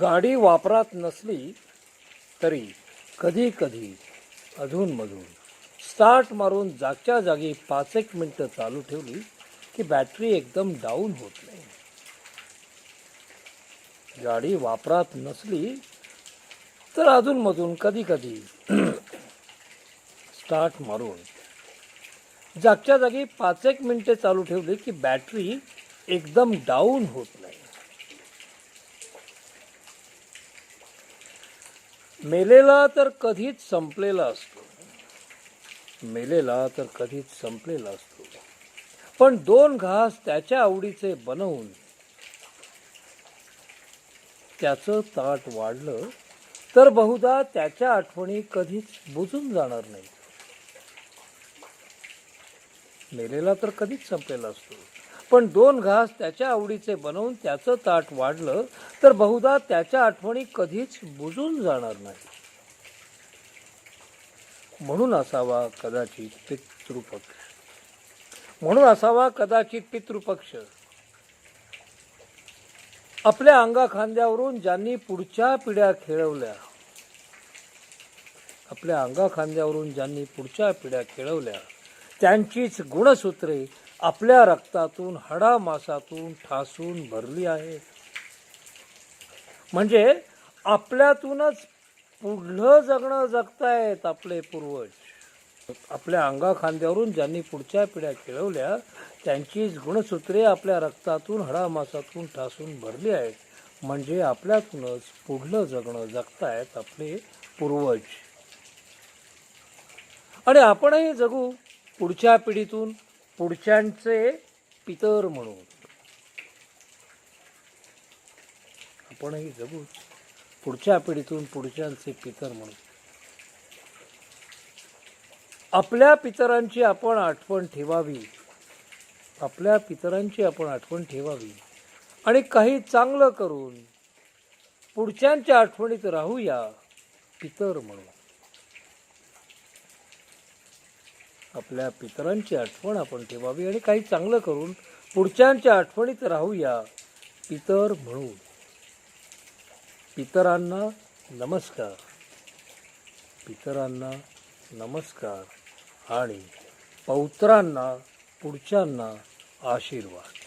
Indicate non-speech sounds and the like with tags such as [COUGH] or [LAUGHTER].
गाडी वापरात नसली तरी कधी कधी अधूनमधून स्टार्ट मारून जागच्या जागी पाच एक मिनटं चालू ठेवली की बॅटरी एकदम डाऊन होत नाही. गाडी वापरात नसली तर अधूनमधून कधी कधी [CLEARS THROAT] स्टार्ट मारून जागच्या जागी पाच एक मिनटे चालू ठेवली की बॅटरी एकदम डाऊन होत नाही. मेलेला तर कधीच संपलेला असतो. मेलेला तर कधीच संपलेला असतो. पण दोन घास त्याच्या आवडीचे बनवून त्याचं ताट वाढलं तर बहुधा त्याच्या आठवणी कधीच बुजून जाणार नाही मेलेला तर कधीच संपलेला असतो. पण दोन घास त्याच्या आवडीचे बनवून त्याचं ताट वाढलं तर बहुधा त्याच्या आठवणी कधीच बुजून जाणार नाही. म्हणून असावा कदाचित पितृपक्ष. म्हणून असावा कदाचित पितृपक्ष. आपल्या अंगा खांद्यावरून ज्यांनी पुढच्या पिढ्या खेळवल्या आपल्या अंगा खांद्यावरून ज्यांनी पुढच्या पिढ्या खेळवल्या त्यांचीच गुणसूत्रे आपल्या रक्तातून हाडामासातून ठासून भरली आहे. म्हणजे आपल्यातूनच पुढलं जगणं जगतायत आपले पूर्वज. आपल्या अंगा खांद्यावरून ज्यांनी पुढच्या पिढ्या खेळवल्या त्यांचीच गुणसूत्रे आपल्या रक्तातून हडामासातून ठासून भरली आहेत. म्हणजे आपल्यातूनच पुढलं जगणं जगतायत आपले पूर्वज. आणि आपणही जगू पुढच्या पिढीतून. पुढच्यांचे पितर म्हणून. आपणही जगू. पुढच्या पिढीतून पुढच्यांचे पितर म्हणून. आपल्या पितरांची आपण आठवण ठेवावी. आपल्या पितरांची आपण आठवण ठेवावी. आणि काही चांगलं करून पुढच्यांच्या आठवणीत राहूया पितर म्हणून. आपल्या पितरांची आठवण आपण ठेवावी आणि काही चांगलं करून पुढच्यांच्या आठवणीत राहूया. पितर म्हणून. पितरांना नमस्कार. पितरांना नमस्कार आणि पौत्रांना पुढच्यांना आशीर्वाद.